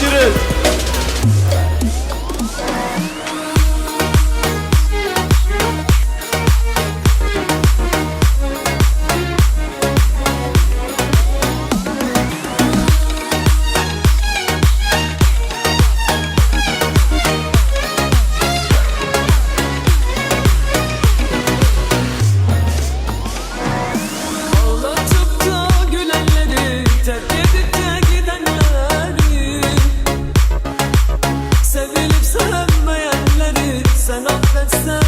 görüşürüz. So.